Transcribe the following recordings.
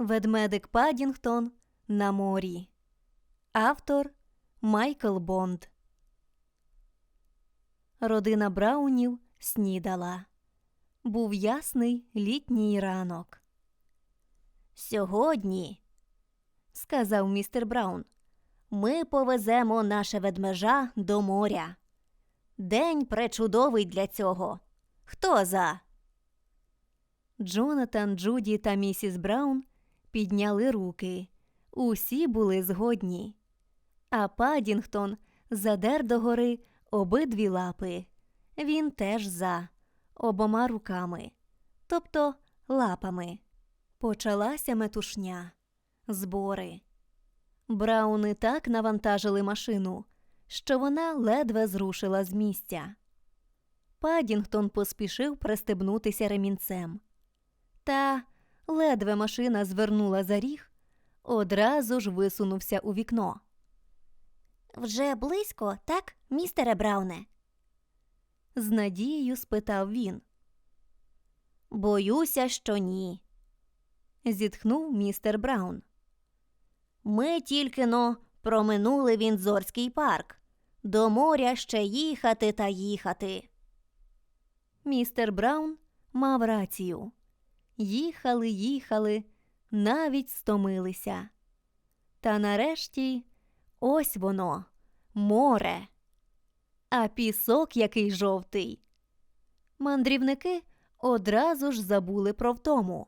Ведмедик Падінгтон на морі. Автор Майкл Бонд. Родина Браунів снідала. Був ясний літній ранок. Сьогодні, сказав містер Браун, ми повеземо наше ведмежа до моря. День пречудовий для цього. Хто за? Джонатан, Джуді та місіс Браун підняли руки. Усі були згодні. А Падінгтон задер догори обидві лапи. Він теж за обома руками, тобто лапами. Почалася метушня, збори. Брауни так навантажили машину, що вона ледве зрушила з місця. Падінгтон поспішив пристебнутися ремінцем. Та ледве машина звернула за ріг, одразу ж висунувся у вікно. Вже близько, так, містере Брауне? з надією спитав він. Боюся, що ні. зітхнув містер Браун. Ми тільки но проминули Віндзорський парк. До моря ще їхати та їхати. Містер Браун мав рацію. Їхали, їхали, навіть стомилися. Та нарешті ось воно, море. А пісок який жовтий. Мандрівники одразу ж забули про втому.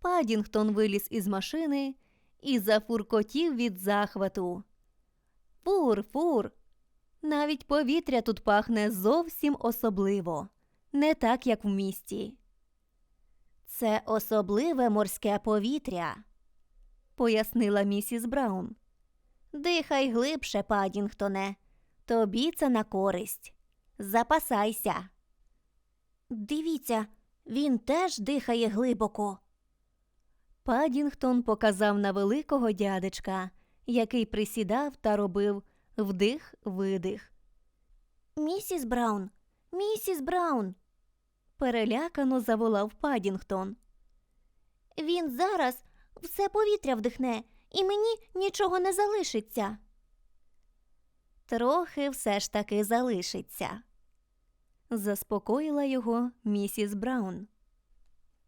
Падінгтон виліз із машини і зафуркотів від захвату. Фур, фур. Навіть повітря тут пахне зовсім особливо, не так, як в місті. Це особливе морське повітря, пояснила місіс Браун. Дихай глибше, Падінгтоне. Тобі це на користь. Запасайся. Дивіться, він теж дихає глибоко. Падінгтон показав на великого дядечка, який присідав та робив вдих-видих. Місіс Браун, місіс Браун. Перелякано заволав Падінгтон. Він зараз все повітря вдихне, і мені нічого не залишиться. Трохи все ж таки залишиться. Заспокоїла його місіс Браун.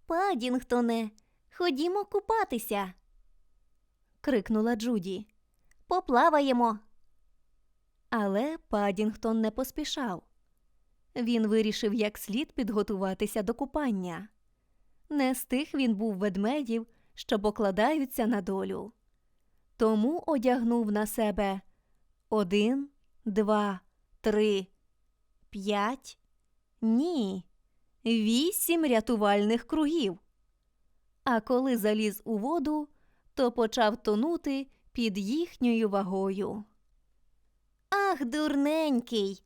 Падінгтоне, ходімо купатися. крикнула Джуді. Поплаваємо. Але Падінгтон не поспішав. Він вирішив як слід підготуватися до купання. Не з тих він був ведмедів, що покладаються на долю. Тому одягнув на себе один, два, три, п'ять. Ні, вісім рятувальних кругів. А коли заліз у воду, то почав тонути під їхньою вагою. Ах, дурненький.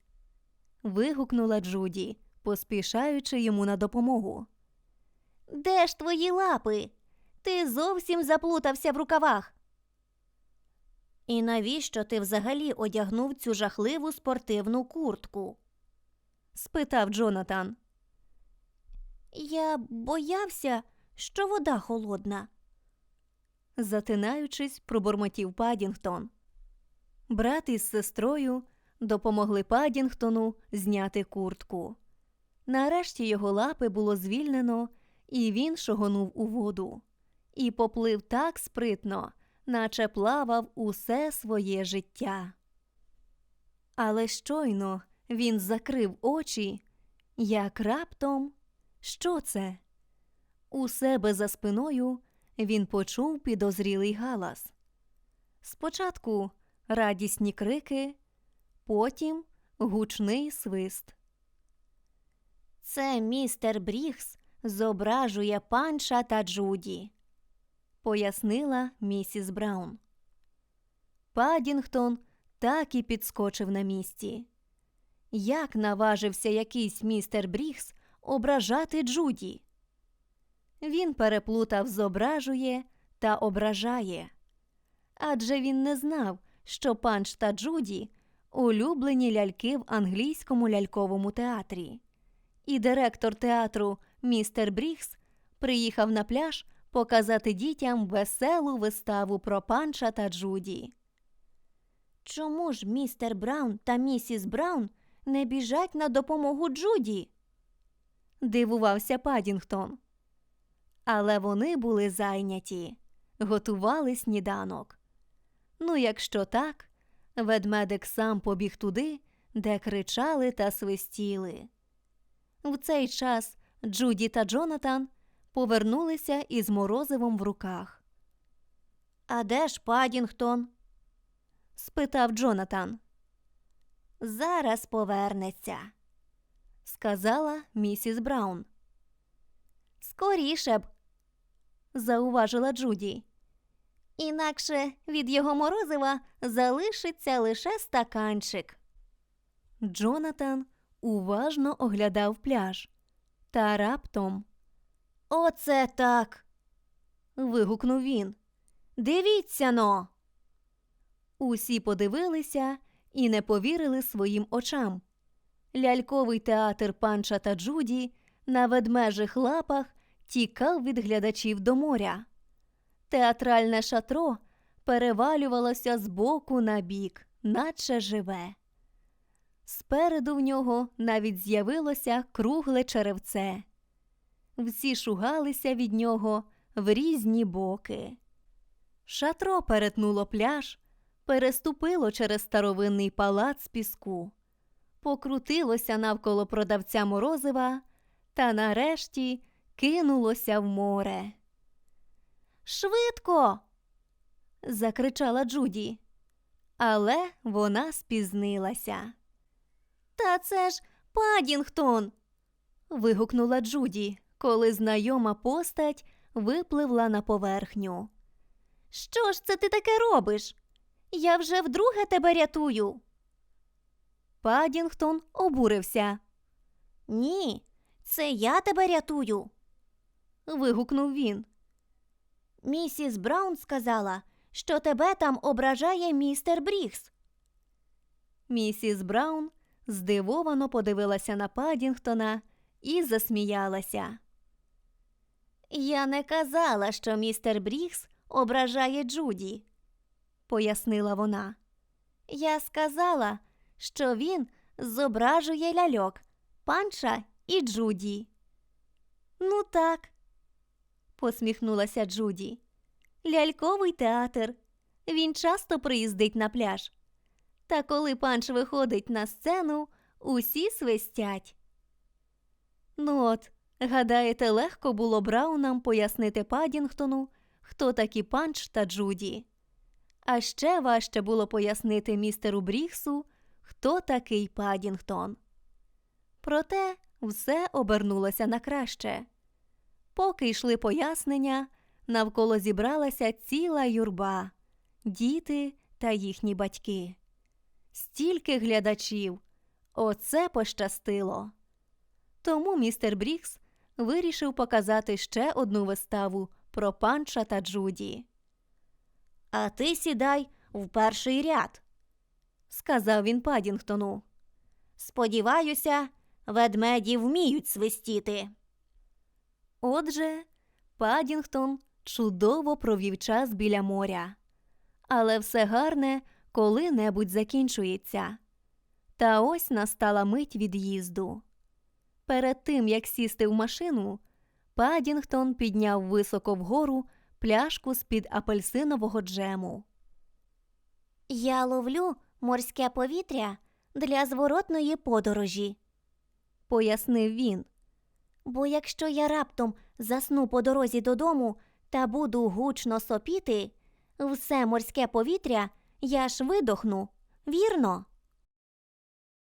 Вигукнула Джуді, поспішаючи йому на допомогу. Де ж твої лапи? Ти зовсім заплутався в рукавах. І навіщо ти взагалі одягнув цю жахливу спортивну куртку? спитав Джонатан. Я боявся, що вода холодна. Затинаючись, пробормотів Падінгтон. Брат із сестрою допомогли Падінгтону зняти куртку. Нарешті його лапи було звільнено, і він шогонув у воду. І поплив так спритно, наче плавав усе своє життя. Але щойно він закрив очі, як раптом що це? У себе за спиною він почув підозрілий галас. Спочатку радісні крики, потім гучний свист. Це містер Брігс зображує панша та Джуді, пояснила місіс Браун. Падінгтон так і підскочив на місці. Як наважився якийсь містер Брігс ображати Джуді? Він переплутав зображує та ображає. Адже він не знав, що панч та Джуді улюблені ляльки в англійському ляльковому театрі. І директор театру містер Брігс приїхав на пляж показати дітям веселу виставу про панча та Джуді. Чому ж містер Браун та місіс Браун не біжать на допомогу Джуді? дивувався Падінгтон. Але вони були зайняті, готували сніданок. Ну, якщо так, ведмедик сам побіг туди, де кричали та свистіли. В цей час Джуді та Джонатан повернулися із морозивом в руках. А де ж Падінгтон? спитав Джонатан. Зараз повернеться, сказала місіс Браун. Скоріше б, зауважила Джуді. Інакше від його морозива залишиться лише стаканчик. Джонатан уважно оглядав пляж. Та раптом. Оце так. вигукнув він. Дивіться но. Усі подивилися і не повірили своїм очам. Ляльковий театр панча та Джуді на ведмежих лапах тікав від глядачів до моря. Театральне шатро перевалювалося з боку на бік, наче живе. Спереду в нього навіть з'явилося кругле черевце. Всі шугалися від нього в різні боки. Шатро перетнуло пляж, переступило через старовинний палац піску, покрутилося навколо продавця морозива та нарешті кинулося в море. Швидко. закричала Джуді, але вона спізнилася. Та це ж Падінгтон. вигукнула Джуді, коли знайома постать випливла на поверхню. Що ж це ти таке робиш? Я вже вдруге тебе рятую. Падінгтон обурився. Ні, це я тебе рятую. вигукнув він. Місіс Браун сказала, що тебе там ображає містер Брігс. Місіс Браун здивовано подивилася на Падінгтона і засміялася. Я не казала, що містер Брігс ображає Джуді, пояснила вона. Я сказала, що він зображує ляльок, панча і Джуді. Ну так, посміхнулася Джуді. Ляльковий театр. Він часто приїздить на пляж. Та коли панч виходить на сцену, усі свистять. Ну от, гадаєте, легко було Браунам пояснити Падінгтону, хто такі панч та Джуді. А ще важче було пояснити містеру Брігсу, хто такий Падінгтон. Проте все обернулося на краще. Поки йшли пояснення, навколо зібралася ціла юрба, діти та їхні батьки. Стільки глядачів. Оце пощастило. Тому містер Брікс вирішив показати ще одну виставу про панча та Джуді. А ти сідай в перший ряд, сказав він Падінгтону. Сподіваюся, ведмеді вміють свистіти. Отже, Падінгтон чудово провів час біля моря. Але все гарне коли-небудь закінчується. Та ось настала мить від'їзду. Перед тим, як сісти в машину, Падінгтон підняв високо вгору пляшку з-під апельсинового джему. Я ловлю морське повітря для зворотної подорожі, пояснив він. Бо якщо я раптом засну по дорозі додому та буду гучно сопіти, все морське повітря я ж видохну, вірно?